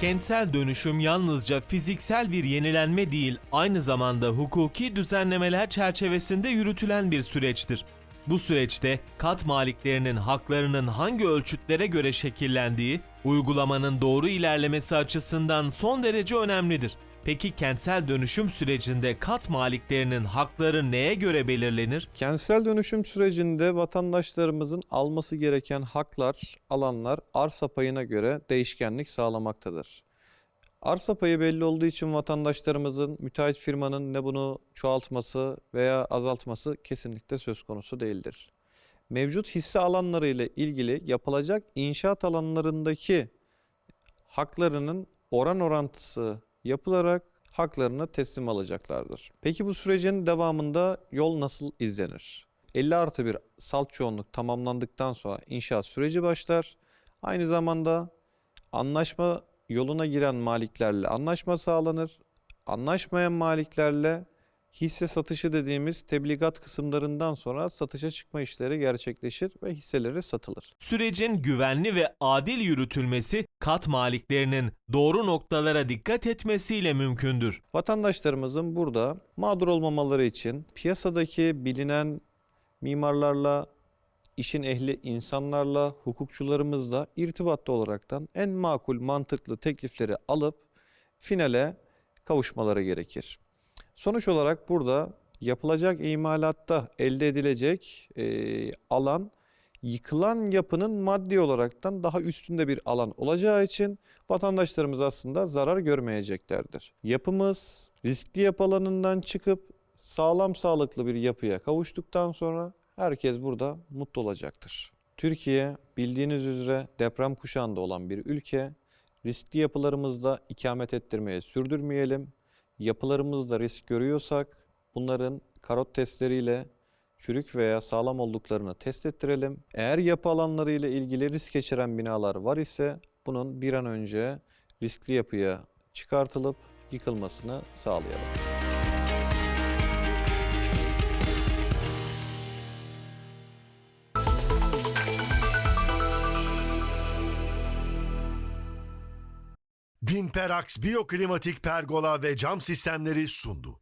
Kentsel dönüşüm yalnızca fiziksel bir yenilenme değil, aynı zamanda hukuki düzenlemeler çerçevesinde yürütülen bir süreçtir. Bu süreçte kat maliklerinin haklarının hangi ölçütlere göre şekillendiği, uygulamanın doğru ilerlemesi açısından son derece önemlidir. Peki kentsel dönüşüm sürecinde kat maliklerinin hakları neye göre belirlenir? Kentsel dönüşüm sürecinde vatandaşlarımızın alması gereken haklar, alanlar arsa payına göre değişkenlik sağlamaktadır. Arsa payı belli olduğu için vatandaşlarımızın müteahhit firmanın ne bunu çoğaltması veya azaltması kesinlikle söz konusu değildir. Mevcut hisse alanları ile ilgili yapılacak inşaat alanlarındaki haklarının oran orantısı yapılarak haklarını teslim alacaklardır. Peki bu sürecin devamında yol nasıl izlenir? 50 artı bir salt çoğunluk tamamlandıktan sonra inşaat süreci başlar. Aynı zamanda anlaşma yoluna giren maliklerle anlaşma sağlanır. Anlaşmayan maliklerle hisse satışı dediğimiz tebligat kısımlarından sonra satışa çıkma işleri gerçekleşir ve hisseleri satılır. Sürecin güvenli ve adil yürütülmesi kat maliklerinin doğru noktalara dikkat etmesiyle mümkündür. Vatandaşlarımızın burada mağdur olmamaları için piyasadaki bilinen mimarlarla, işin ehli insanlarla, hukukçularımızla irtibatlı olaraktan en makul, mantıklı teklifleri alıp finale kavuşmaları gerekir. Sonuç olarak burada yapılacak imalatta elde edilecek eee, alan yıkılan yapının maddi olaraktan daha üstünde bir alan olacağı için vatandaşlarımız aslında zarar görmeyeceklerdir. Yapımız riskli yapı alanından çıkıp sağlam sağlıklı bir yapıya kavuştuktan sonra herkes burada mutlu olacaktır. Türkiye bildiğiniz üzere deprem kuşağında olan bir ülke. Riskli yapılarımızda ikamet ettirmeye sürdürmeyelim. Yapılarımızda risk görüyorsak bunların karot testleriyle çürük veya sağlam olduklarını test ettirelim. Eğer yapı alanları ile ilgili risk geçiren binalar var ise bunun bir an önce riskli yapıya çıkartılıp yıkılmasını sağlayalım. Vinperax Biyoklimatik Pergola ve Cam Sistemleri sundu.